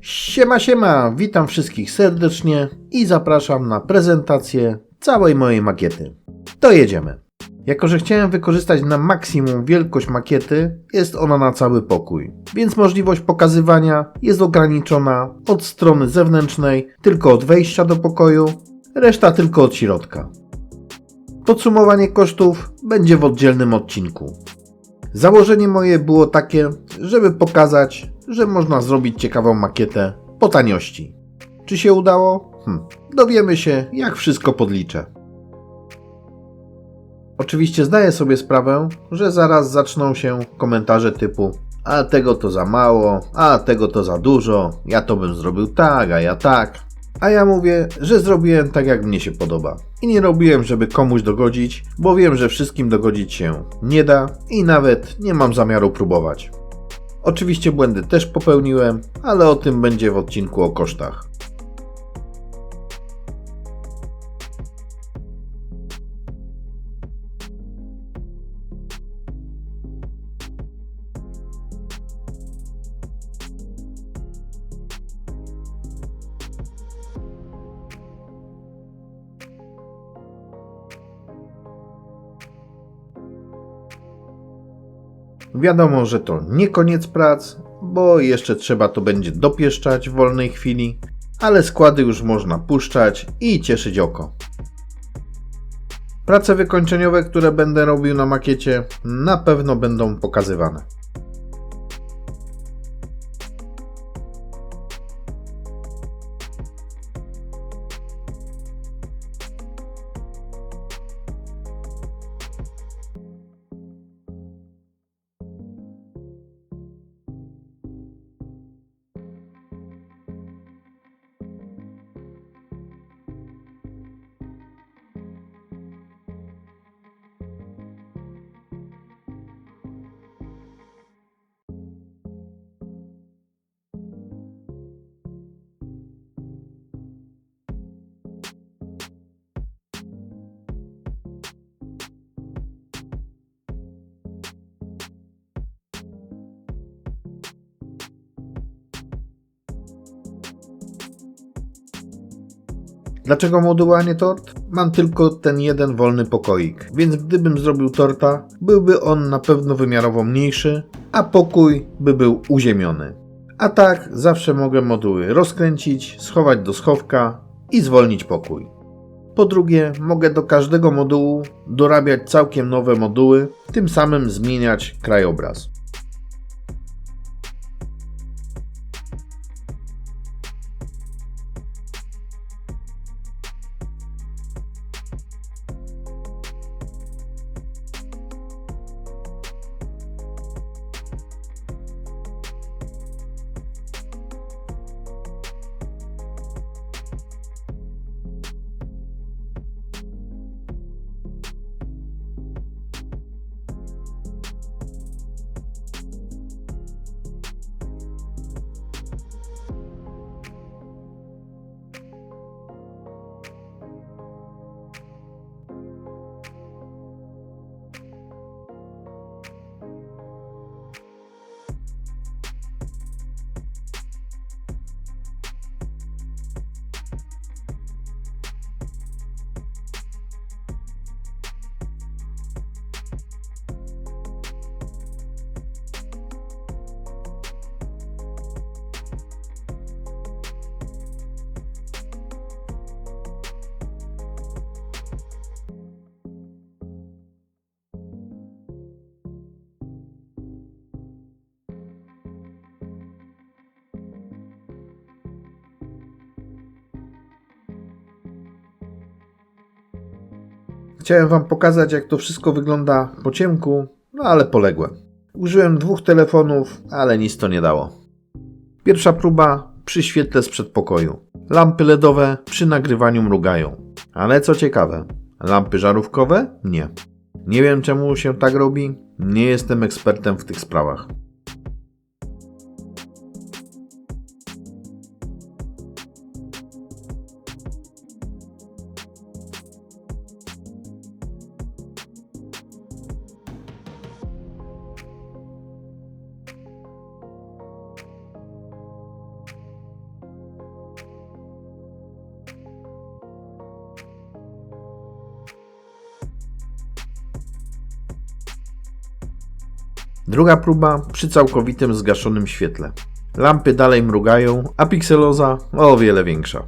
Siema, siema, witam wszystkich serdecznie i zapraszam na prezentację całej mojej makiety. To jedziemy. Jako, że chciałem wykorzystać na maksimum wielkość makiety, jest ona na cały pokój, więc możliwość pokazywania jest ograniczona od strony zewnętrznej tylko od wejścia do pokoju, reszta tylko od środka. Podsumowanie kosztów będzie w oddzielnym odcinku. Założenie moje było takie, żeby pokazać, że można zrobić ciekawą makietę po taniości. Czy się udało? Hm. Dowiemy się, jak wszystko podliczę. Oczywiście zdaję sobie sprawę, że zaraz zaczną się komentarze typu a tego to za mało, a tego to za dużo, ja to bym zrobił tak, a ja tak. A ja mówię, że zrobiłem tak jak mnie się podoba. I nie robiłem, żeby komuś dogodzić, bo wiem, że wszystkim dogodzić się nie da i nawet nie mam zamiaru próbować. Oczywiście błędy też popełniłem, ale o tym będzie w odcinku o kosztach. Wiadomo, że to nie koniec prac, bo jeszcze trzeba to będzie dopieszczać w wolnej chwili, ale składy już można puszczać i cieszyć oko. Prace wykończeniowe, które będę robił na makiecie, na pewno będą pokazywane. Dlaczego moduł, a nie tort? Mam tylko ten jeden wolny pokoik, więc gdybym zrobił torta, byłby on na pewno wymiarowo mniejszy, a pokój by był uziemiony. A tak zawsze mogę moduły rozkręcić, schować do schowka i zwolnić pokój. Po drugie, mogę do każdego modułu dorabiać całkiem nowe moduły, tym samym zmieniać krajobraz. Chciałem Wam pokazać, jak to wszystko wygląda po ciemku, no ale poległem. Użyłem dwóch telefonów, ale nic to nie dało. Pierwsza próba przy świetle z przedpokoju. Lampy LEDowe przy nagrywaniu mrugają. Ale co ciekawe, lampy żarówkowe? Nie. Nie wiem czemu się tak robi, nie jestem ekspertem w tych sprawach. Druga próba przy całkowitym zgaszonym świetle. Lampy dalej mrugają, a pikseloza o wiele większa.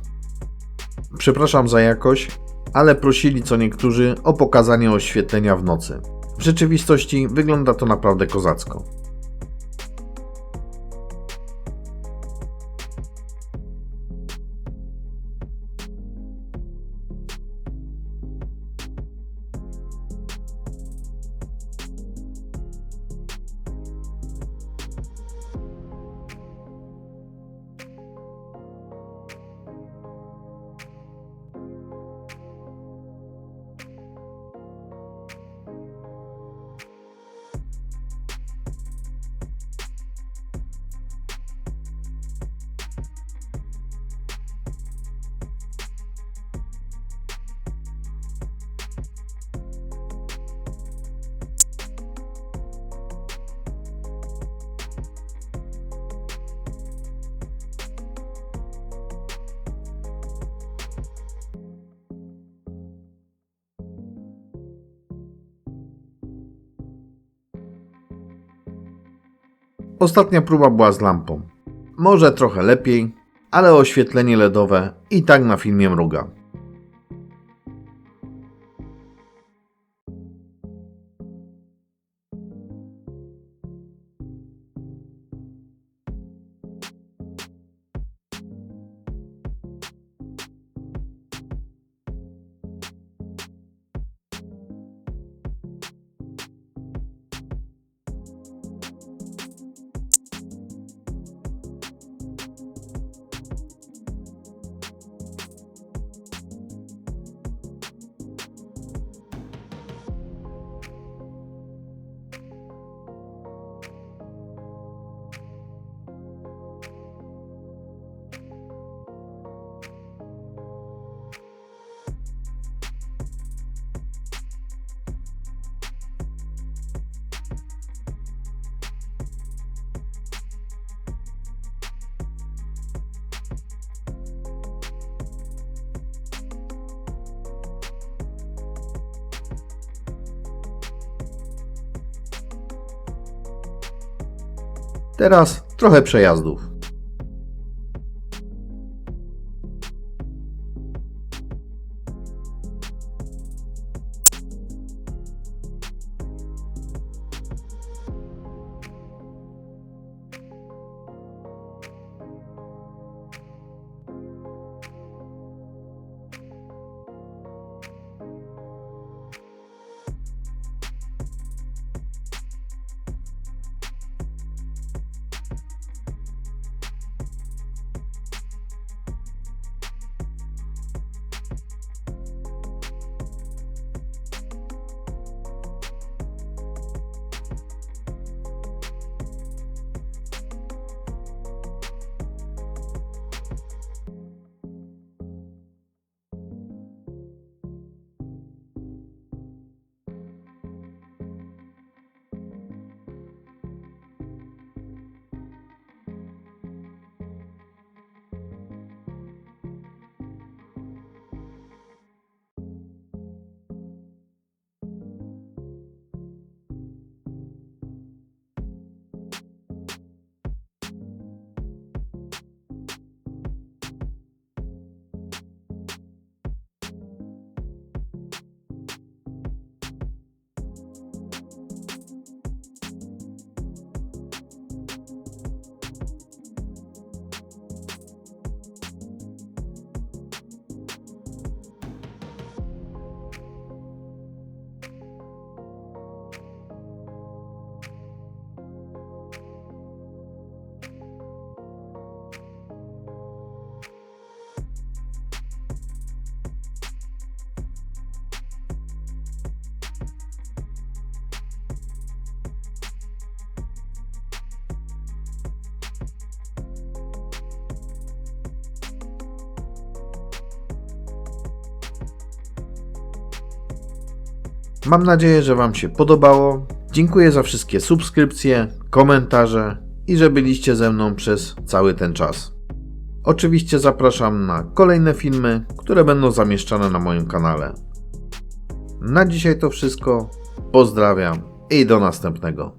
Przepraszam za jakość, ale prosili co niektórzy o pokazanie oświetlenia w nocy. W rzeczywistości wygląda to naprawdę kozacko. Ostatnia próba była z lampą. Może trochę lepiej, ale oświetlenie LEDowe i tak na filmie mruga. Teraz trochę przejazdów. Mam nadzieję, że Wam się podobało. Dziękuję za wszystkie subskrypcje, komentarze i że byliście ze mną przez cały ten czas. Oczywiście zapraszam na kolejne filmy, które będą zamieszczane na moim kanale. Na dzisiaj to wszystko. Pozdrawiam i do następnego.